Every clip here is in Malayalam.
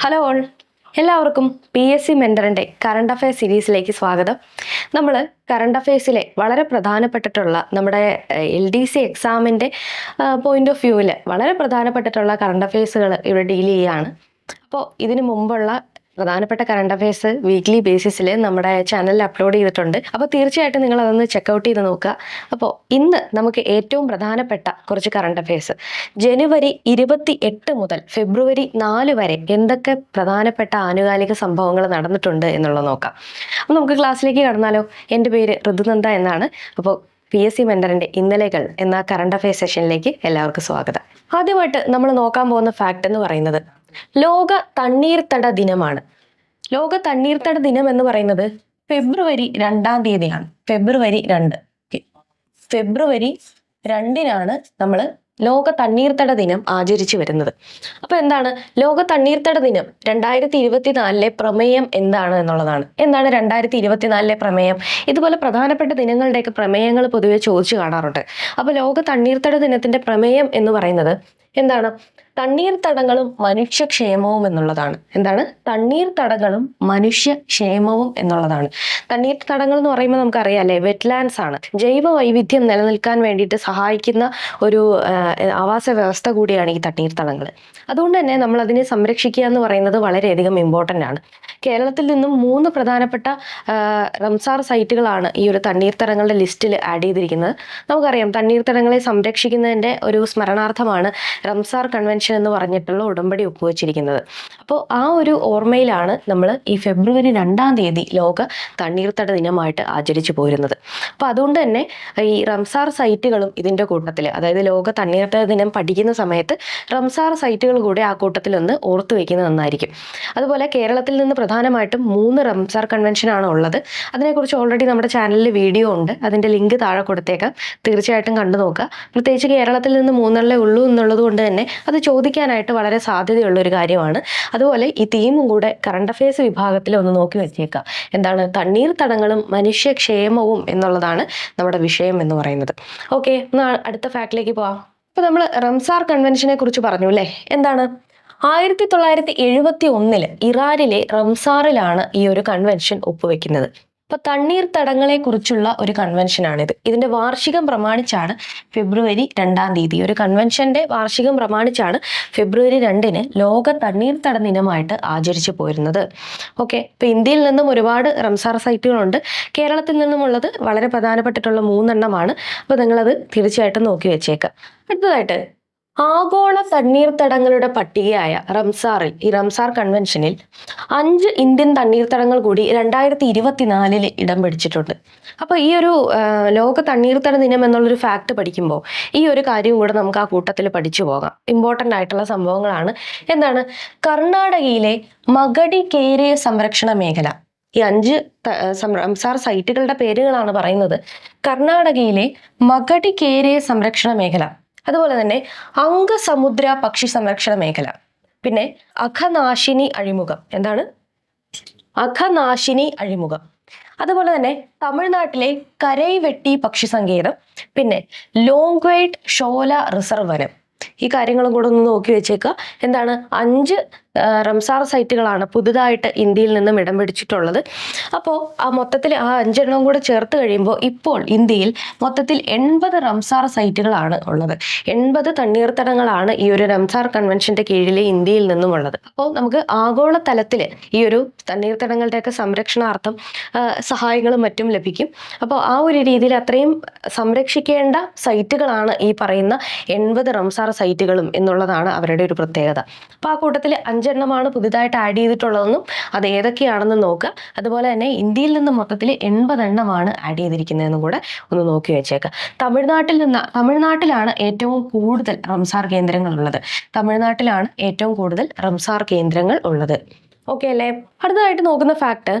ഹലോ ഓൾ എല്ലാവർക്കും പി എസ് സി മെന്ററിന്റെ കറണ്ട് അഫയർ സീരീസിലേക്ക് സ്വാഗതം. നമ്മൾ കറണ്ട് അഫയേഴ്സിലെ വളരെ പ്രധാനപ്പെട്ടിട്ടുള്ള നമ്മുടെ എൽ ഡി സി എക്സാമിന്റെ പോയിന്റ് ഓഫ് വ്യൂവിൽ വളരെ പ്രധാനപ്പെട്ടിട്ടുള്ള കറണ്ട് അഫയേഴ്സുകൾ ഇവിടെ ഡീൽ ചെയ്യുകയാണ് അപ്പോൾ ഇതിനു മുമ്പുള്ള പ്രധാനപ്പെട്ട കറണ്ട് അഫയേഴ്സ് വീക്ക്ലി ബേസിസിൽ നമ്മുടെ ചാനലിൽ അപ്ലോഡ് ചെയ്തിട്ടുണ്ട്. അപ്പോൾ തീർച്ചയായിട്ടും നിങ്ങൾ അതൊന്ന് ചെക്കൗട്ട് ചെയ്ത് നോക്കുക. അപ്പോൾ ഇന്ന് നമുക്ക് ഏറ്റവും പ്രധാനപ്പെട്ട കുറച്ച് കറണ്ട് അഫയേഴ്സ് ജനുവരി ഇരുപത്തി എട്ട് മുതൽ ഫെബ്രുവരി നാല് വരെ എന്തൊക്കെ പ്രധാനപ്പെട്ട ആനുകാലിക സംഭവങ്ങൾ നടന്നിട്ടുണ്ട് എന്നുള്ളത് നോക്കാം. അപ്പോൾ നമുക്ക് ക്ലാസ്സിലേക്ക് കടന്നാലോ? എന്റെ പേര് ഋതുനന്ദ എന്നാണ്. അപ്പോൾ പി എസ് സി മെന്ററിന്റെ ഇന്നലെകൾ എന്ന കറണ്ട് അഫയേഴ്സ് സെഷനിലേക്ക് എല്ലാവർക്കും സ്വാഗതം. ആദ്യമായിട്ട് നമ്മൾ നോക്കാൻ പോകുന്ന ഫാക്റ്റ് എന്ന് പറയുന്നത് ലോക തണ്ണീർത്തട ദിനമാണ്. ലോക തണ്ണീർത്തട ദിനം എന്ന് പറയുന്നത് ഫെബ്രുവരി രണ്ടാം തീയതിയാണ്. ഫെബ്രുവരി രണ്ട്. ഫെബ്രുവരി രണ്ടിനാണ് നമ്മൾ ലോക തണ്ണീർത്തട ദിനം ആചരിച്ചു വരുന്നത്. അപ്പൊ എന്താണ്? ലോക തണ്ണീർത്തട ദിനം രണ്ടായിരത്തി ഇരുപത്തിനാലിലെ പ്രമേയം എന്താണ് എന്നുള്ളതാണ്. എന്താണ് രണ്ടായിരത്തി ഇരുപത്തിനാലിലെ പ്രമേയം? ഇതുപോലെ പ്രധാനപ്പെട്ട ദിനങ്ങളുടെയൊക്കെ പ്രമേയങ്ങൾ പൊതുവെ ചോദിച്ചു കാണാറുണ്ട്. അപ്പൊ ലോക തണ്ണീർത്തട ദിനത്തിന്റെ പ്രമേയം എന്ന് പറയുന്നത് എന്താണ്? തണ്ണീർത്തടങ്ങളും മനുഷ്യക്ഷേമവും എന്നുള്ളതാണ്. എന്താണ്? തണ്ണീർ തടങ്ങളും മനുഷ്യക്ഷേമവും എന്നുള്ളതാണ്. തണ്ണീർ തടങ്ങൾ എന്ന് പറയുമ്പോൾ നമുക്കറിയാം അല്ലേ വെറ്റ്ലാൻഡ്സ് ആണ്. ജൈവ വൈവിധ്യം നിലനിൽക്കാൻ വേണ്ടിയിട്ട് സഹായിക്കുന്ന ഒരു ആവാസ വ്യവസ്ഥ കൂടിയാണ് ഈ തണ്ണീർ തടങ്ങൾ അതുകൊണ്ട് തന്നെ നമ്മൾ അതിനെ സംരക്ഷിക്കുക എന്ന് പറയുന്നത് വളരെയധികം ഇമ്പോർട്ടന്റ് ആണ്. കേരളത്തിൽ നിന്നും മൂന്ന് പ്രധാനപ്പെട്ട റംസാർ സൈറ്റുകളാണ് ഈ ഒരു തണ്ണീർത്തടങ്ങളുടെ ലിസ്റ്റിൽ ആഡ് ചെയ്തിരിക്കുന്നത്. നമുക്കറിയാം തണ്ണീർത്തടങ്ങളെ സംരക്ഷിക്കുന്നതിന്റെ ഒരു സ്മരണാർത്ഥമാണ് റംസാർ കൺവെൻഷൻ എന്ന് പറഞ്ഞിട്ടുള്ള ഉടമ്പടി ഒപ്പുവെച്ചിരിക്കുന്നത്. അപ്പോൾ ആ ഒരു ഓർമ്മയിലാണ് നമ്മൾ ഈ ഫെബ്രുവരി രണ്ടാം തീയതി ലോക തണ്ണീർത്തട ദിനമായിട്ട് ആചരിച്ചു പോരുന്നത്. അപ്പോൾ അതുകൊണ്ട് തന്നെ ഈ റംസാർ സൈറ്റുകളും ഇതിന്റെ കൂട്ടത്തിൽ അതായത് ലോക തണ്ണീർത്തട ദിനം പഠിക്കുന്ന സമയത്ത് റംസാർ സൈറ്റുകൾ കൂടെ ആ കൂട്ടത്തിൽ ഒന്ന് ഓർത്തു വയ്ക്കുന്നത് നന്നായിരിക്കും. അതുപോലെ കേരളത്തിൽ നിന്ന് പ്രധാനമായിട്ടും മൂന്ന് റംസാർ കൺവെൻഷനാണ് ഉള്ളത്. അതിനെക്കുറിച്ച് ഓൾറെഡി നമ്മുടെ ചാനലിൽ വീഡിയോ ഉണ്ട്. അതിന്റെ ലിങ്ക് താഴെ കൊടുത്തേക്കാം. തീർച്ചയായിട്ടും കണ്ടു നോക്കുക. പ്രത്യേകിച്ച് കേരളത്തിൽ നിന്ന് മൂന്നെണ്ണേ ഉള്ളൂ എന്നുള്ളത് കൊണ്ട് തന്നെ അത് ചോദിക്കാനായിട്ട് വളരെ സാധ്യതയുള്ള ഒരു കാര്യമാണ്. അതുപോലെ ഈ തീമും കൂടെ കറണ്ട് അഫയേഴ്സ് വിഭാഗത്തിൽ ഒന്ന് നോക്കി വെച്ചേക്കാം. എന്താണ്? തണ്ണീർ തടങ്ങളും മനുഷ്യക്ഷേമവും എന്നുള്ളതാണ് നമ്മുടെ വിഷയം എന്ന് പറയുന്നത്. ഓക്കെ അടുത്ത ഫാക്ടിലേക്ക് പോവാം. ഇപ്പൊ നമ്മൾ റംസാർ കൺവെൻഷനെ കുറിച്ച് പറഞ്ഞു അല്ലേ? എന്താണ്? ആയിരത്തി തൊള്ളായിരത്തി എഴുപത്തി ഒന്നിൽ ഇറാനിലെ റംസാറിലാണ് ഈ ഒരു കൺവെൻഷൻ ഒപ്പുവെക്കുന്നത്. അപ്പൊ തണ്ണീർ കുറിച്ചുള്ള ഒരു കൺവെൻഷനാണിത്. ഇതിന്റെ വാർഷികം പ്രമാണിച്ചാണ് ഫെബ്രുവരി രണ്ടാം തീയതി. ഒരു കൺവെൻഷന്റെ വാർഷികം പ്രമാണിച്ചാണ് ഫെബ്രുവരി രണ്ടിന് ലോക തണ്ണീർ തട ദിനമായിട്ട് ആചരിച്ചു പോരുന്നത്. ഓക്കെ ഇപ്പൊ ഇന്ത്യയിൽ നിന്നും ഒരുപാട് റംസാർ സൈറ്റുകളുണ്ട്. കേരളത്തിൽ നിന്നുമുള്ളത് വളരെ പ്രധാനപ്പെട്ടിട്ടുള്ള മൂന്നെണ്ണമാണ്. അപ്പൊ നിങ്ങളത് തീർച്ചയായിട്ടും നോക്കി വെച്ചേക്കാം. അടുത്തതായിട്ട് ആഗോള തണ്ണീർത്തടങ്ങളുടെ പട്ടികയായ റംസാറിൽ ഈ റംസാർ കൺവെൻഷനിൽ അഞ്ച് ഇന്ത്യൻ തണ്ണീർത്തടങ്ങൾ കൂടി രണ്ടായിരത്തി ഇരുപത്തിനാലിൽ ഇടം പിടിച്ചിട്ടുണ്ട്. അപ്പോൾ ഈ ഒരു ലോക തണ്ണീർത്തട ദിനം എന്നുള്ളൊരു ഫാക്ട് പഠിക്കുമ്പോൾ ഈ ഒരു കാര്യം കൂടെ നമുക്ക് ആ കൂട്ടത്തിൽ പഠിച്ചു പോകാം. ഇമ്പോർട്ടന്റ് ആയിട്ടുള്ള സംഭവങ്ങളാണ്. എന്താണ്? കർണാടകയിലെ മഗടി കേരേ സംരക്ഷണ മേഖല. ഈ അഞ്ച് റംസാർ സൈറ്റുകളുടെ പേരുകളാണ് പറയുന്നത്. കർണാടകയിലെ മഗടി കേരേ സംരക്ഷണ മേഖല. അതുപോലെ തന്നെ അംഗസമുദ്ര പക്ഷി സംരക്ഷണ മേഖല. പിന്നെ അഖനാശിനി അഴിമുഖം. എന്താണ്? അഖനാശിനി അഴിമുഖം. അതുപോലെ തന്നെ തമിഴ്നാട്ടിലെ കരൈവെട്ടി പക്ഷി സങ്കേതം. പിന്നെ ലോങ്വൈറ്റ് ഷോല റിസർവ് വനം ഈ കാര്യങ്ങളും കൂടെ ഒന്ന് നോക്കി വെച്ചേക്കുക എന്താണ്? അഞ്ച് റംസാർ സൈറ്റുകളാണ് പുതുതായിട്ട് ഇന്ത്യയിൽ നിന്നും ഇടം പിടിച്ചിട്ടുള്ളത്. അപ്പോൾ ആ മൊത്തത്തിൽ ആ അഞ്ചെണ്ണവും കൂടെ ചേർത്ത് കഴിയുമ്പോൾ ഇപ്പോൾ ഇന്ത്യയിൽ മൊത്തത്തിൽ എൺപത് റംസാർ സൈറ്റുകളാണ് ഉള്ളത്. എൺപത് തണ്ണീർത്തടങ്ങളാണ് ഈ ഒരു റംസാർ കൺവെൻഷന്റെ കീഴിൽ ഇന്ത്യയിൽ നിന്നും ഉള്ളത്. അപ്പോൾ നമുക്ക് ആഗോള തലത്തിൽ ഈ ഒരു തണ്ണീർത്തടങ്ങളുടെയൊക്കെ സംരക്ഷണാർത്ഥം സഹായങ്ങളും മറ്റും ലഭിക്കും. അപ്പോൾ ആ ഒരു രീതിയിൽ അത്രയും സംരക്ഷിക്കേണ്ട സൈറ്റുകളാണ് ഈ പറയുന്ന എൺപത് റംസാർ സൈറ്റുകളും എന്നുള്ളതാണ് അവരുടെ ഒരു പ്രത്യേകത. അപ്പോൾ ആ കൂട്ടത്തിൽ അഞ്ചെണ്ണമാണ് പുതുതായിട്ട് ആഡ് ചെയ്തിട്ടുള്ളതെന്നും അത് ഏതൊക്കെയാണെന്ന് നോക്കുക അതുപോലെ തന്നെ ഇന്ത്യയിൽ നിന്ന് മൊത്തത്തിൽ എൺപതെണ്ണമാണ് ആഡ് ചെയ്തിരിക്കുന്നതെന്നും കൂടെ ഒന്ന് നോക്കി വെച്ചേക്കുക തമിഴ്നാട്ടിൽ നിന്ന് തമിഴ്നാട്ടിലാണ് ഏറ്റവും കൂടുതൽ റംസാർ കേന്ദ്രങ്ങൾ ഉള്ളത്. തമിഴ്നാട്ടിലാണ് ഏറ്റവും കൂടുതൽ റംസാർ കേന്ദ്രങ്ങൾ ഉള്ളത്. ഓക്കെ അല്ലേ? അടുത്തതായിട്ട് നോക്കുന്ന ഫാക്ട്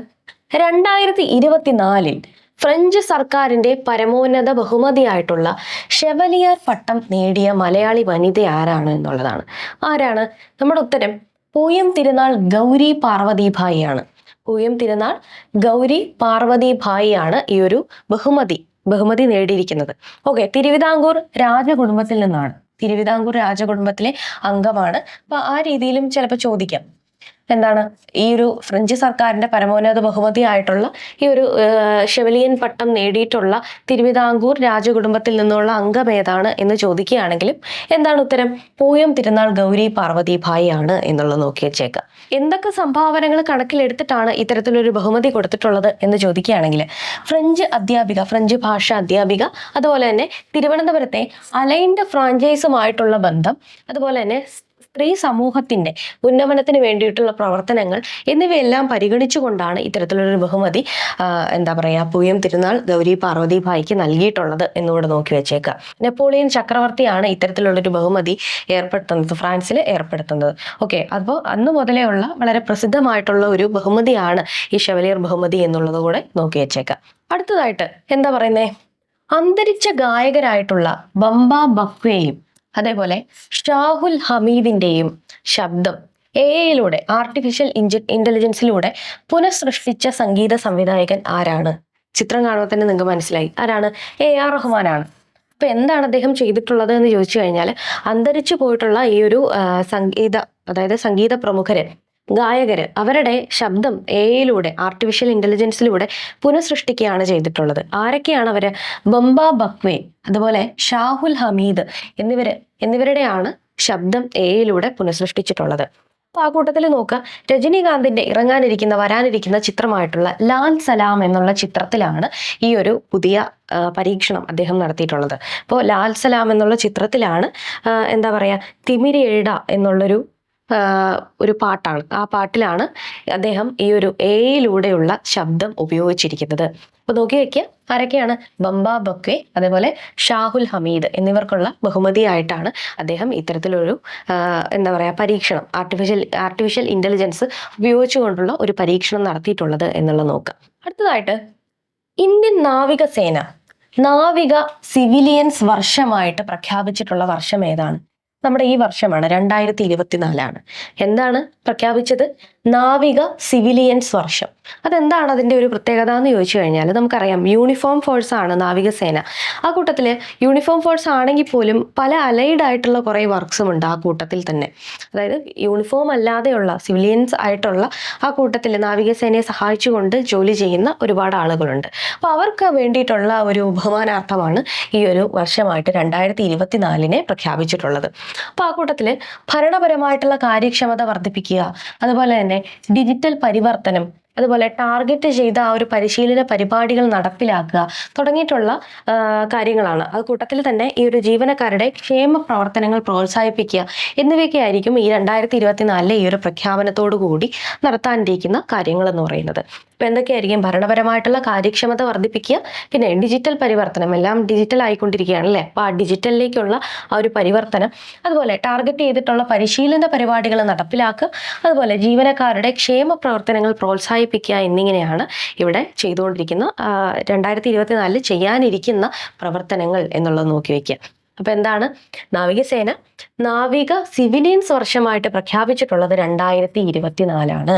രണ്ടായിരത്തി ഇരുപത്തിനാലിൽ ഫ്രഞ്ച് സർക്കാരിന്റെ പരമോന്നത ബഹുമതിയായിട്ടുള്ള ഷെവലിയർ പട്ടം നേടിയ മലയാളി വനിത ആരാണ് എന്നുള്ളതാണ്. ആരാണ്? നമ്മുടെ ഉത്തരം പൂയം തിരുനാൾ ഗൗരി പാർവതി ആണ് പൂയം തിരുനാൾ ഗൗരി പാർവതി ആണ് ഈ ഒരു ബഹുമതി ബഹുമതി നേടിയിരിക്കുന്നത്. ഓക്കെ തിരുവിതാംകൂർ രാജകുടുംബത്തിൽ നിന്നാണ്. തിരുവിതാംകൂർ രാജകുടുംബത്തിലെ അംഗമാണ്. അപ്പൊ ആ രീതിയിലും ചിലപ്പോൾ ചോദിക്കാം. എന്താണ് ഈ ഒരു ഫ്രഞ്ച് സർക്കാരിന്റെ പരമോന്നത ബഹുമതിയായിട്ടുള്ള ഈ ഒരു ഷെവലിയൻ പട്ടം നേടിയിട്ടുള്ള തിരുവിതാംകൂർ രാജകുടുംബത്തിൽ നിന്നുള്ള അംഗം ഏതാണ് എന്ന് ചോദിക്കുകയാണെങ്കിലും എന്താണ് ഉത്തരം? പൂയം തിരുനാൾ ഗൗരി പാർവതി ഭായി ആണ് എന്നുള്ളത് നോക്കി വെച്ചേക്കുക എന്തൊക്കെ സംഭാവനകൾ കണക്കിലെടുത്തിട്ടാണ് ഇത്തരത്തിലൊരു ബഹുമതി കൊടുത്തിട്ടുള്ളത് എന്ന് ചോദിക്കുകയാണെങ്കിൽ ഫ്രഞ്ച് അധ്യാപിക ഫ്രഞ്ച് ഭാഷ അധ്യാപിക അതുപോലെ തന്നെ തിരുവനന്തപുരത്തെ അലൈൻഡ് ഫ്രാഞ്ചൈസുമായിട്ടുള്ള ബന്ധം അതുപോലെ തന്നെ സ്ത്രീ സമൂഹത്തിന്റെ ഉന്നമനത്തിന് വേണ്ടിയിട്ടുള്ള പ്രവർത്തനങ്ങൾ എന്നിവയെല്ലാം പരിഗണിച്ചുകൊണ്ടാണ് ഇത്തരത്തിലൊരു ബഹുമതി എന്താ പറയുക പൂയം തിരുനാൾ ഗൗരി പാർവതി ഭായിക്ക് നൽകിയിട്ടുള്ളത് എന്നുകൂടെ നോക്കി വെച്ചേക്കുക നെപ്പോളിയൻ ചക്രവർത്തിയാണ് ഇത്തരത്തിലുള്ളൊരു ബഹുമതി ഏർപ്പെടുത്തുന്നത് ഫ്രാൻസിൽ ഏർപ്പെടുത്തുന്നത്. ഓക്കെ അപ്പോൾ അന്ന് മുതലേ ഉള്ള വളരെ പ്രസിദ്ധമായിട്ടുള്ള ഒരു ബഹുമതിയാണ് ഈ ഷെവലിയർ ബഹുമതി എന്നുള്ളത് കൂടെ നോക്കി വെച്ചേക്കാം. അടുത്തതായിട്ട് എന്താ പറയുന്നേ? അന്തരിച്ച ഗായകരായിട്ടുള്ള ബംബ ബഫ്വേയും അതേപോലെ ഷാഹുൽ ഹമീദിന്റെയും ശബ്ദം എ ഐയിലൂടെ ആർട്ടിഫിഷ്യൽ ഇൻജ ഇന്റലിജൻസിലൂടെ പുനഃസൃഷ്ടിച്ച സംഗീത സംവിധായകൻ ആരാണ്? ചിത്രം കാണുമ്പോൾ തന്നെ നിങ്ങൾക്ക് മനസ്സിലായി. ആരാണ്? എ ആർ റഹ്മാനാണ്. അപ്പൊ എന്താണ് അദ്ദേഹം ചെയ്തിട്ടുള്ളത് എന്ന് ചോദിച്ചു കഴിഞ്ഞാൽ അന്തരിച്ചു പോയിട്ടുള്ള ഈ ഒരു സംഗീത അതായത് സംഗീത പ്രമുഖര് ഗായകര് അവരുടെ ശബ്ദം എ ഐയിലൂടെ ആർട്ടിഫിഷ്യൽ ഇന്റലിജൻസിലൂടെ പുനഃസൃഷ്ടിക്കുകയാണ് ചെയ്തിട്ടുള്ളത്. ആരൊക്കെയാണ് അവർ? ബംബ ബക്വേ അതുപോലെ ഷാഹുൽ ഹമീദ് എന്നിവര് എന്നിവരുടെയാണ് ശബ്ദം എയിലൂടെ പുനഃസൃഷ്ടിച്ചിട്ടുള്ളത്. അപ്പൊ ആ കൂട്ടത്തിൽ നോക്കുക രജനീകാന്തിന്റെ ഇറങ്ങാനിരിക്കുന്ന വരാനിരിക്കുന്ന ചിത്രമായിട്ടുള്ള ലാൽ സലാം എന്നുള്ള ചിത്രത്തിലാണ് ഈ ഒരു പുതിയ പരീക്ഷണം അദ്ദേഹം നടത്തിയിട്ടുള്ളത്. അപ്പോൾ ലാൽ സലാം എന്നുള്ള ചിത്രത്തിലാണ് എന്താ പറയുക തിമിരി എഴുട എന്നുള്ളൊരു ഒരു പാട്ടാണ്. ആ പാട്ടിലാണ് അദ്ദേഹം ഈ ഒരു എയിലൂടെയുള്ള ശബ്ദം ഉപയോഗിച്ചിരിക്കുന്നത്. അപ്പൊ നോക്കി വെക്കുക ആരൊക്കെയാണ്? ബംബ ബക്വെ അതേപോലെ ഷാഹുൽ ഹമീദ് എന്നിവർക്കുള്ള ബഹുമതിയായിട്ടാണ് അദ്ദേഹം ഇത്തരത്തിലൊരു എന്താ പറയുക പരീക്ഷണം ആർട്ടിഫിഷ്യൽ ആർട്ടിഫിഷ്യൽ ഇന്റലിജൻസ് ഉപയോഗിച്ചുകൊണ്ടുള്ള ഒരു പരീക്ഷണം നടത്തിയിട്ടുള്ളത് എന്നുള്ള നോക്കുക അടുത്തതായിട്ട് ഇന്ത്യൻ നാവികസേന നാവിക സിവിലിയൻസ് വർഷമായിട്ട് പ്രഖ്യാപിച്ചിട്ടുള്ള വർഷം ഏതാണ്? നമ്മുടെ ഈ വർഷമാണ് രണ്ടായിരത്തി ഇരുപത്തിനാലാണ്. എന്താണ് പ്രഖ്യാപിച്ചത്? നാവിക സിവിലിയൻസ് വർഷം. അതെന്താണ് അതിന്റെ ഒരു പ്രത്യേകത എന്ന് ചോദിച്ചു കഴിഞ്ഞാൽ നമുക്കറിയാം യൂണിഫോം ഫോഴ്സ് ആണ് നാവികസേന ആ കൂട്ടത്തിൽ യൂണിഫോം ഫോഴ്സ് ആണെങ്കിൽ പോലും പല അലൈഡ് ആയിട്ടുള്ള കുറേ വർക്ക്സും ഉണ്ട് ആ കൂട്ടത്തിൽ തന്നെ. അതായത് യൂണിഫോം അല്ലാതെയുള്ള സിവിലിയൻസ് ആയിട്ടുള്ള ആ കൂട്ടത്തിൽ നാവികസേനയെ സഹായിച്ചുകൊണ്ട് ജോലി ചെയ്യുന്ന ഒരുപാട് ആളുകളുണ്ട്. അപ്പോൾ അവർക്ക് വേണ്ടിയിട്ടുള്ള ഒരു ബഹുമാനാർത്ഥമാണ് ഈ ഒരു വർഷമായിട്ട് രണ്ടായിരത്തി ഇരുപത്തി നാലിനെ പ്രഖ്യാപിച്ചിട്ടുള്ളത്. അപ്പോൾ ആ കൂട്ടത്തിൽ ഭരണപരമായിട്ടുള്ള കാര്യക്ഷമത വർദ്ധിപ്പിക്കുക അതുപോലെ തന്നെ ഡിജിറ്റൽ പരിവർത്തനം അതുപോലെ ടാർഗറ്റ് ചെയ്ത ആ ഒരു പരിശീലന പരിപാടികൾ നടപ്പിലാക്കുക തുടങ്ങിയിട്ടുള്ള കാര്യങ്ങളാണ്. അത് കൂട്ടത്തിൽ തന്നെ ഈ ഒരു ജീവനക്കാരുടെ ക്ഷേമ പ്രവർത്തനങ്ങൾ പ്രോത്സാഹിപ്പിക്കുക എന്നിവയൊക്കെ ആയിരിക്കും ഈ രണ്ടായിരത്തി ഇരുപത്തിനാലിലെ ഈ ഒരു പ്രഖ്യാപനത്തോടു കൂടി നടത്താനിരിക്കുന്ന കാര്യങ്ങൾ എന്ന് പറയുന്നത്. ഇപ്പം എന്തൊക്കെയായിരിക്കും? ഭരണപരമായിട്ടുള്ള കാര്യക്ഷമത വർദ്ധിപ്പിക്കുക പിന്നെ ഡിജിറ്റൽ പരിവർത്തനം. എല്ലാം ഡിജിറ്റൽ ആയിക്കൊണ്ടിരിക്കുകയാണ് അല്ലേ? അപ്പോൾ ആ ഡിജിറ്റലിലേക്കുള്ള ആ ഒരു പരിവർത്തനം. അതുപോലെ ടാർഗറ്റ് ചെയ്തിട്ടുള്ള പരിശീലന പരിപാടികൾ നടപ്പിലാക്കുക. അതുപോലെ ജീവനക്കാരുടെ ക്ഷേമ പ്രവർത്തനങ്ങൾ പ്രോത്സാഹിപ്പിക്കുക. എന്നിങ്ങനെയാണ് ഇവിടെ ചെയ്തുകൊണ്ടിരിക്കുന്ന രണ്ടായിരത്തി ഇരുപത്തിനാലിൽ ചെയ്യാനിരിക്കുന്ന പ്രവർത്തനങ്ങൾ എന്നുള്ളത് നോക്കി വയ്ക്കുക അപ്പൊ എന്താണ്? നാവികസേന നാവിക സിവിലിയൻസ് വർഷമായിട്ട് പ്രഖ്യാപിച്ചിട്ടുള്ളത് രണ്ടായിരത്തി ഇരുപത്തിനാലാണ്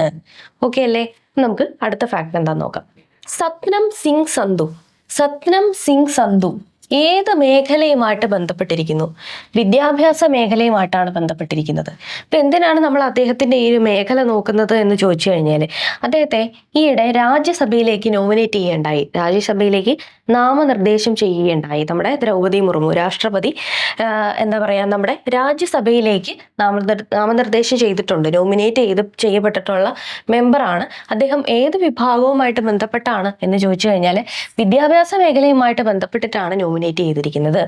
ഓക്കെ അല്ലേ? നമുക്ക് അടുത്ത ഫാക്ട് എന്താന്ന് നോക്കാം. സത്നം സിംഗ് സന്ധു സത്നം സിംഗ് സന്ധു. ഏത് മേഖലയുമായിട്ട് ബന്ധപ്പെട്ടിരിക്കുന്നു? വിദ്യാഭ്യാസ മേഖലയുമായിട്ടാണ് ബന്ധപ്പെട്ടിരിക്കുന്നത്. അപ്പം എന്തിനാണ് നമ്മൾ അദ്ദേഹത്തിന്റെ ഈ ഒരു മേഖല നോക്കുന്നത് എന്ന് ചോദിച്ചു കഴിഞ്ഞാൽ അദ്ദേഹത്തെ ഈയിടെ രാജ്യസഭയിലേക്ക് നോമിനേറ്റ് ചെയ്യുകയുണ്ടായി രാജ്യസഭയിലേക്ക് നാമനിർദ്ദേശം ചെയ്യുകയുണ്ടായി. നമ്മുടെ ദ്രൗപദി മുർമു രാഷ്ട്രപതി എന്താ പറയുക നമ്മുടെ രാജ്യസഭയിലേക്ക് നാമനിർ നാമനിർദ്ദേശം ചെയ്തിട്ടുണ്ട്. നോമിനേറ്റ് ചെയ്ത് ചെയ്യപ്പെട്ടിട്ടുള്ള മെമ്പറാണ്. അദ്ദേഹം ഏത് വിഭാഗവുമായിട്ട് ബന്ധപ്പെട്ടാണ് എന്ന് ചോദിച്ചു കഴിഞ്ഞാൽ വിദ്യാഭ്യാസ മേഖലയുമായിട്ട് ബന്ധപ്പെട്ടിട്ടാണ് നോമിനേറ്റ് ചെയ്തിരിക്കുന്നത്.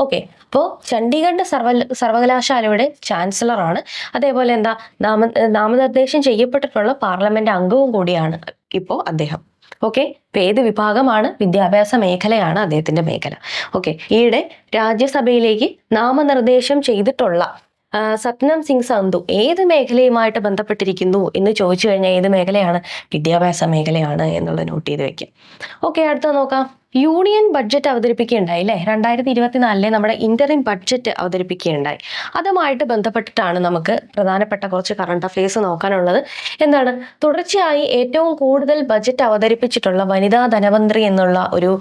ഓക്കെ അപ്പോൾ ചണ്ഡീഗഡ് സർവ സർവകലാശാലയുടെ ചാൻസലറാണ് അതേപോലെ എന്താ നാമ നാമനിർദ്ദേശം ചെയ്യപ്പെട്ടിട്ടുള്ള പാർലമെന്റ് അംഗവും കൂടിയാണ് ഇപ്പോൾ അദ്ദേഹം. ഓക്കെ ഇപ്പൊ ഏത് വിഭാഗമാണ്? വിദ്യാഭ്യാസ മേഖലയാണ് അദ്ദേഹത്തിന്റെ മേഖല. ഓക്കെ ഈയിടെ രാജ്യസഭയിലേക്ക് നാമനിർദ്ദേശം ചെയ്തിട്ടുള്ള സത്നം സിംഗ് സന്തു ഏത് മേഖലയുമായിട്ട് ബന്ധപ്പെട്ടിരിക്കുന്നു എന്ന് ചോദിച്ചു കഴിഞ്ഞാൽ ഏത് മേഖലയാണ്? വിദ്യാഭ്യാസ മേഖലയാണ് എന്നുള്ളത് നോട്ട് ചെയ്ത് വെക്കാം. ഓക്കെ അടുത്ത നോക്കാം. യൂണിയൻ ബഡ്ജറ്റ് അവതരിപ്പിക്കുകയുണ്ടായി അല്ലേ? രണ്ടായിരത്തി ഇരുപത്തിനാലിലെ നമ്മുടെ ഇന്ററിം ബഡ്ജറ്റ് അവതരിപ്പിക്കുകയുണ്ടായി. അതുമായിട്ട് ബന്ധപ്പെട്ടിട്ടാണ് നമുക്ക് പ്രധാനപ്പെട്ട കുറച്ച് കറണ്ട് അഫയേഴ്സ് നോക്കാനുള്ളത്. എന്താണ്? തുടർച്ചയായി ഏറ്റവും കൂടുതൽ ബഡ്ജറ്റ് അവതരിപ്പിച്ചിട്ടുള്ള വനിതാ ധനമന്ത്രി എന്നുള്ള ഒരു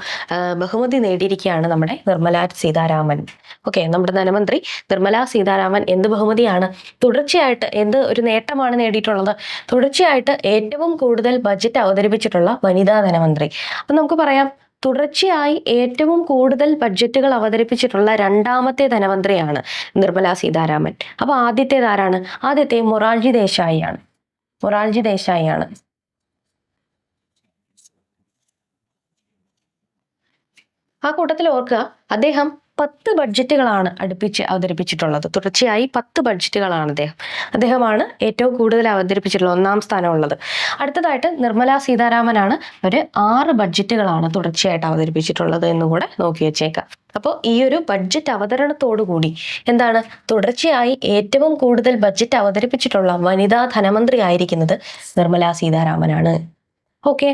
ബഹുമതി നേടിയിരിക്കുകയാണ് നമ്മുടെ നിർമ്മല സീതാരാമൻ. ഓക്കെ നമ്മുടെ ധനമന്ത്രി നിർമ്മല സീതാരാമൻ എന്ത് ബഹുമതിയാണ്? തുടർച്ചയായിട്ട് എന്ത് ഒരു നേട്ടമാണ് നേടിയിട്ടുള്ളത്? തുടർച്ചയായിട്ട് ഏറ്റവും കൂടുതൽ ബഡ്ജറ്റ് അവതരിപ്പിച്ചിട്ടുള്ള വനിതാ ധനമന്ത്രി. അപ്പം നമുക്ക് പറയാം തുടർച്ചയായി ഏറ്റവും കൂടുതൽ ബഡ്ജറ്റുകൾ അവതരിപ്പിച്ചിട്ടുള്ള രണ്ടാമത്തെ ധനമന്ത്രിയാണ് നിർമ്മല സീതാരാമൻ. അപ്പൊ ആദ്യത്തേത് ആരാണ്? ആദ്യത്തെ മൊറാർജി ദേശായിയാണ്. ആണ് ദേശായിയാണ്. ദേശായി ആണ് ആ കൂട്ടത്തിൽ ഓർക്കുക അദ്ദേഹം പത്ത് ബഡ്ജറ്റുകളാണ് അടുപ്പിച്ച് അവതരിപ്പിച്ചിട്ടുള്ളത്. തുടർച്ചയായി പത്ത് ബഡ്ജറ്റുകളാണ് അദ്ദേഹം. അദ്ദേഹമാണ് ഏറ്റവും കൂടുതൽ അവതരിപ്പിച്ചിട്ടുള്ള ഒന്നാം സ്ഥാനമുള്ളത്. അടുത്തതായിട്ട് നിർമ്മല സീതാരാമനാണ് ഒരു ആറ് ബഡ്ജറ്റുകളാണ് തുടർച്ചയായിട്ട് അവതരിപ്പിച്ചിട്ടുള്ളത് എന്നുകൂടെ നോക്കി വെച്ചേക്കാം. അപ്പോൾ ഈ ഒരു ബഡ്ജറ്റ് അവതരണത്തോടു കൂടി എന്താണ്? തുടർച്ചയായി ഏറ്റവും കൂടുതൽ ബഡ്ജറ്റ് അവതരിപ്പിച്ചിട്ടുള്ള വനിതാ ധനമന്ത്രി ആയിരിക്കുന്നത് നിർമ്മല സീതാരാമനാണ്. ഓക്കെ.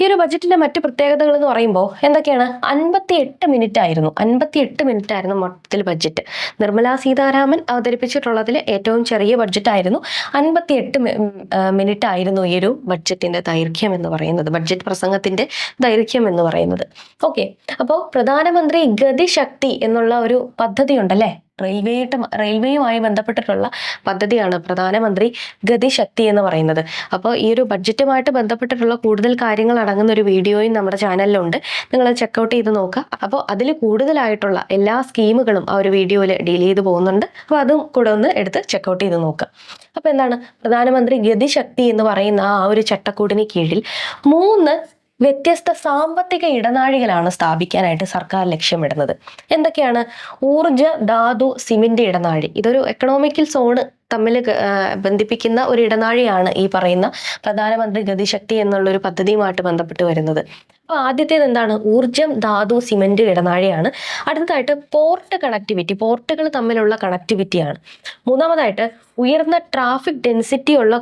ഈ ഒരു ബജറ്റിന്റെ മറ്റു പ്രത്യേകതകൾ എന്ന് പറയുമ്പോൾ എന്തൊക്കെയാണ്? അൻപത്തി എട്ട് മിനിറ്റ് ആയിരുന്നു അൻപത്തി എട്ട് മിനിറ്റ് ആയിരുന്നു മൊത്തത്തിൽ ബഡ്ജറ്റ് നിർമ്മലാ സീതാരാമൻ അവതരിപ്പിച്ചിട്ടുള്ളതിൽ ഏറ്റവും ചെറിയ ബഡ്ജറ്റ് ആയിരുന്നു. അൻപത്തി എട്ട് മിനിറ്റ് ആയിരുന്നു ഈ ഒരു ബഡ്ജറ്റിന്റെ ദൈർഘ്യം എന്ന് പറയുന്നത്. ബഡ്ജറ്റ് പ്രസംഗത്തിന്റെ ദൈർഘ്യം എന്ന് പറയുന്നത്. ഓക്കെ അപ്പോൾ പ്രധാനമന്ത്രി ഗതിശക്തി എന്നുള്ള ഒരു പദ്ധതി ഉണ്ടല്ലേ റെയിൽവേയിട്ട് റെയിൽവേയുമായി ബന്ധപ്പെട്ടിട്ടുള്ള പദ്ധതിയാണ് പ്രധാനമന്ത്രി ഗതിശക്തി എന്ന് പറയുന്നത്. അപ്പോൾ ഈ ഒരു ബഡ്ജറ്റുമായിട്ട് ബന്ധപ്പെട്ടിട്ടുള്ള കൂടുതൽ കാര്യങ്ങൾ അടങ്ങുന്ന ഒരു വീഡിയോയും നമ്മുടെ ചാനലിലുണ്ട്. നിങ്ങൾ ചെക്കൗട്ട് ചെയ്ത് നോക്കുക. അപ്പോൾ അതിൽ കൂടുതലായിട്ടുള്ള എല്ലാ സ്കീമുകളും ആ ഒരു വീഡിയോയിൽ ഡീൽ ചെയ്ത് പോകുന്നുണ്ട്. അപ്പോൾ അതും കൂടെ ഒന്ന് എടുത്ത് ചെക്കൗട്ട് ചെയ്ത് നോക്കുക. അപ്പോൾ എന്താണ്? പ്രധാനമന്ത്രി ഗതിശക്തി എന്ന് പറയുന്ന ആ ഒരു ചട്ടക്കൂടിന് കീഴിൽ മൂന്ന് വ്യത്യസ്ത സാമ്പത്തിക ഇടനാഴികളാണ് സ്ഥാപിക്കാനായിട്ട് സർക്കാർ ലക്ഷ്യമിടുന്നത്. എന്തൊക്കെയാണ്? ഊർജ ധാതു സിമന്റ് ഇടനാഴി. ഇതൊരു എക്കണോമിക്കൽ സോണ് തമ്മിൽ ബന്ധിപ്പിക്കുന്ന ഒരു ഇടനാഴിയാണ് ഈ പറയുന്ന പ്രധാനമന്ത്രി ഗതിശക്തി എന്നുള്ള ഒരു പദ്ധതിയുമായിട്ട് ബന്ധപ്പെട്ട് വരുന്നത്. അപ്പോൾ ആദ്യത്തേത് എന്താണ്? ഊർജം ധാതു സിമന്റ് ഇടനാഴിയാണ്. അടുത്തതായിട്ട് പോർട്ട് കണക്ടിവിറ്റി പോർട്ടുകൾ തമ്മിലുള്ള കണക്ടിവിറ്റിയാണ് മൂന്നാമതായിട്ട് ഉയർന്ന ട്രാഫിക് ഡെൻസിറ്റി ഉള്ള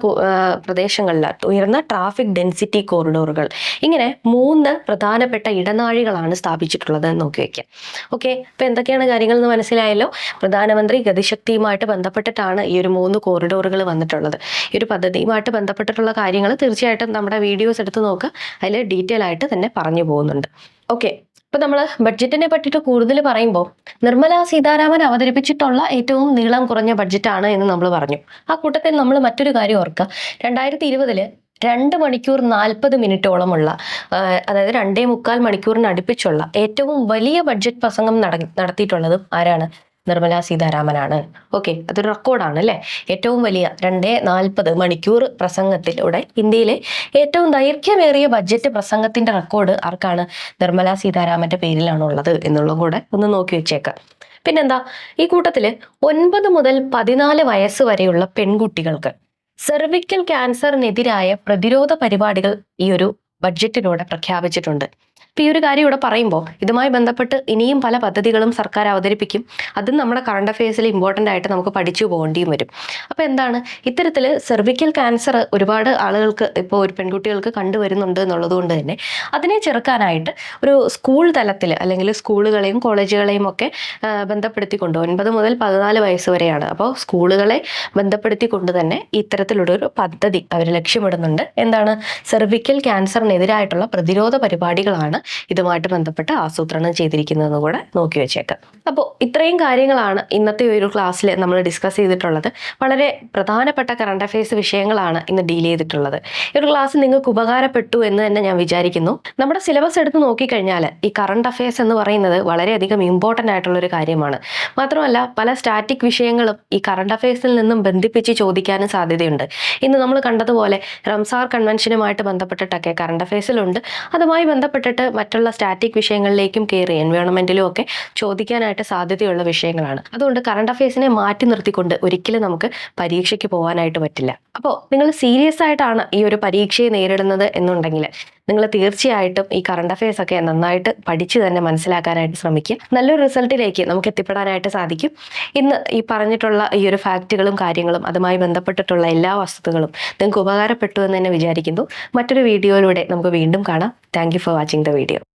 പ്രദേശങ്ങളിൽ ഉയർന്ന ട്രാഫിക് ഡെൻസിറ്റി കോറിഡോറുകൾ ഇങ്ങനെ മൂന്ന് പ്രധാനപ്പെട്ട ഇടനാഴികളാണ് സ്ഥാപിച്ചിട്ടുള്ളത് എന്ന് നോക്കി വയ്ക്കാം ഓക്കെ അപ്പോൾ എന്തൊക്കെയാണ് കാര്യങ്ങൾ എന്ന് മനസ്സിലായല്ലോ? പ്രധാനമന്ത്രി ഗതിശക്തിയുമായിട്ട് ബന്ധപ്പെട്ടിട്ടാണ് ഈ ഒരു മൂന്ന് കോറിഡോറുകൾ വന്നിട്ടുള്ളത്. ഈ ഒരു പദ്ധതിയുമായിട്ട് ബന്ധപ്പെട്ടിട്ടുള്ള കാര്യങ്ങൾ തീർച്ചയായിട്ടും നമ്മുടെ വീഡിയോസ് എടുത്ത് നോക്കുക. അതിൽ ഡീറ്റെയിൽ ആയിട്ട് തന്നെ പറഞ്ഞു പോകുന്നുണ്ട്. ഓക്കെ ഇപ്പൊ നമ്മൾ ബഡ്ജറ്റിനെ പറ്റിയിട്ട് കൂടുതൽ പറയുമ്പോൾ നിർമ്മല സീതാരാമൻ അവതരിപ്പിച്ചിട്ടുള്ള ഏറ്റവും നീളം കുറഞ്ഞ ബഡ്ജറ്റാണ് എന്ന് നമ്മൾ പറഞ്ഞു. ആ കൂട്ടത്തിൽ നമ്മൾ മറ്റൊരു കാര്യം ഓർക്കുക രണ്ടായിരത്തി ഇരുപതിൽ രണ്ട് മണിക്കൂർ നാൽപ്പത് മിനിറ്റോളമുള്ള അതായത് രണ്ടേ മുക്കാൽ മണിക്കൂറിന് അടുപ്പിച്ചുള്ള ഏറ്റവും വലിയ ബഡ്ജറ്റ് പ്രസംഗം നട- നടത്തിയിട്ടുള്ളതും ആരാണ്? നിർമ്മല സീതാരാമനാണ്. ഓക്കെ അതൊരു റെക്കോർഡാണ് അല്ലേ? ഏറ്റവും വലിയ രണ്ടേ നാൽപ്പത് മണിക്കൂർ പ്രസംഗത്തിലൂടെ ഇന്ത്യയിലെ ഏറ്റവും ദൈർഘ്യമേറിയ ബഡ്ജറ്റ് പ്രസംഗത്തിന്റെ റെക്കോർഡ് ആർക്കാണ് നിർമ്മലാ സീതാരാമന്റെ പേരിലാണുള്ളത് എന്നുള്ളതും കൂടെ ഒന്ന് നോക്കി വെച്ചേക്കാം. പിന്നെന്താ? ഈ കൂട്ടത്തിൽ ഒൻപത് മുതൽ പതിനാല് വയസ്സ് വരെയുള്ള പെൺകുട്ടികൾക്ക് സെർവിക്കൽ ക്യാൻസറിനെതിരായ പ്രതിരോധ പരിപാടികൾ ഈ ഒരു ബഡ്ജറ്റിലൂടെ പ്രഖ്യാപിച്ചിട്ടുണ്ട്. ഇപ്പൊ ഈ ഒരു കാര്യം ഇവിടെ പറയുമ്പോൾ ഇതുമായി ബന്ധപ്പെട്ട് ഇനിയും പല പദ്ധതികളും സർക്കാർ അവതരിപ്പിക്കും. അതും നമ്മുടെ കറണ്ട് അഫയേഴ്സിൽ ഇമ്പോർട്ടന്റ് ആയിട്ട് നമുക്ക് പഠിച്ചു പോകേണ്ടിയും വരും. അപ്പോൾ എന്താണ്? ഇത്തരത്തിൽ സെർവിക്കൽ ക്യാൻസർ ഒരുപാട് ആളുകൾക്ക് ഇപ്പോൾ ഒരു പെൺകുട്ടികൾക്ക് കണ്ടുവരുന്നുണ്ട് എന്നുള്ളത് കൊണ്ട് തന്നെ അതിനെ ചെറുക്കാനായിട്ട് ഒരു സ്കൂൾ തലത്തിൽ അല്ലെങ്കിൽ സ്കൂളുകളെയും കോളേജുകളെയും ഒക്കെ ബന്ധപ്പെടുത്തിക്കൊണ്ട് ഒൻപത് മുതൽ പതിനാല് വയസ്സ് വരെയാണ്. അപ്പോൾ സ്കൂളുകളെ ബന്ധപ്പെടുത്തിക്കൊണ്ട് തന്നെ ഇത്തരത്തിലുള്ളൊരു പദ്ധതി അവർ ലക്ഷ്യമിടുന്നുണ്ട്. എന്താണ്? സെർവിക്കൽ ക്യാൻസറിനെതിരായിട്ടുള്ള പ്രതിരോധ പരിപാടികളാണ് ഇതുമായിട്ട് ബന്ധപ്പെട്ട് ആസൂത്രണം ചെയ്തിരിക്കുന്നതെന്ന് കൂടെ നോക്കി വെച്ചേക്കാം. അപ്പോൾ ഇത്രയും കാര്യങ്ങളാണ് ഇന്നത്തെ ഒരു ക്ലാസ്സിൽ നമ്മൾ ഡിസ്കസ് ചെയ്തിട്ടുള്ളത്. വളരെ പ്രധാനപ്പെട്ട കറണ്ട് അഫയേഴ്സ് വിഷയങ്ങളാണ് ഇന്ന് ഡീൽ ചെയ്തിട്ടുള്ളത്. ഈ ഒരു ക്ലാസ് നിങ്ങൾക്ക് ഉപകാരപ്പെട്ടു എന്ന് തന്നെ ഞാൻ വിചാരിക്കുന്നു. നമ്മുടെ സിലബസ് എടുത്ത് നോക്കിക്കഴിഞ്ഞാൽ ഈ കറണ്ട് അഫയേഴ്സ് എന്ന് പറയുന്നത് വളരെയധികം ഇമ്പോർട്ടന്റ് ആയിട്ടുള്ള ഒരു കാര്യമാണ്. മാത്രമല്ല പല സ്റ്റാറ്റിക് വിഷയങ്ങളും ഈ കറണ്ട് അഫയേഴ്സിൽ നിന്നും ബന്ധിപ്പിച്ച് ചോദിക്കാനും സാധ്യതയുണ്ട്. ഇന്ന് നമ്മൾ കണ്ടതുപോലെ റംസാർ കൺവെൻഷനുമായിട്ട് ബന്ധപ്പെട്ടിട്ടൊക്കെ കറണ്ട് അഫയേഴ്സിലുണ്ട് അതുമായി ബന്ധപ്പെട്ടിട്ട് മറ്റുള്ള സ്റ്റാറ്റിക് വിഷയങ്ങളിലേക്കും കയറി എൻവയോൺമെന്റിലും ഒക്കെ ചോദിക്കാനായിട്ട് സാധ്യതയുള്ള വിഷയങ്ങളാണ്. അതുകൊണ്ട് കറണ്ട് അഫയേഴ്സിനെ മാറ്റി നിർത്തിക്കൊണ്ട് ഒരിക്കലും നമുക്ക് പരീക്ഷയ്ക്ക് പോകാനായിട്ട് പറ്റില്ല. അപ്പോൾ നിങ്ങൾ സീരിയസ് ആയിട്ടാണ് ഈ ഒരു പരീക്ഷയെ നേരിടുന്നത് എന്നുണ്ടെങ്കിൽ നിങ്ങൾ തീർച്ചയായിട്ടും ഈ കറണ്ട് അഫയേഴ്സ് ഒക്കെ നന്നായിട്ട് പഠിച്ച് തന്നെ മനസ്സിലാക്കാനായിട്ട് ശ്രമിക്കുക. നല്ലൊരു റിസൾട്ടിലേക്ക് നമുക്ക് എത്തിപ്പെടാനായിട്ട് സാധിക്കും. ഇന്ന് ഈ പറഞ്ഞിട്ടുള്ള ഈ ഒരു ഫാക്റ്റുകളും കാര്യങ്ങളും അതുമായി ബന്ധപ്പെട്ടിട്ടുള്ള എല്ലാ വസ്തുതകളും നിങ്ങൾക്ക് ഉപകാരപ്പെട്ടു എന്ന് തന്നെ വിചാരിക്കുന്നു. മറ്റൊരു വീഡിയോയിലൂടെ നമുക്ക് വീണ്ടും കാണാം. Thank for watching the video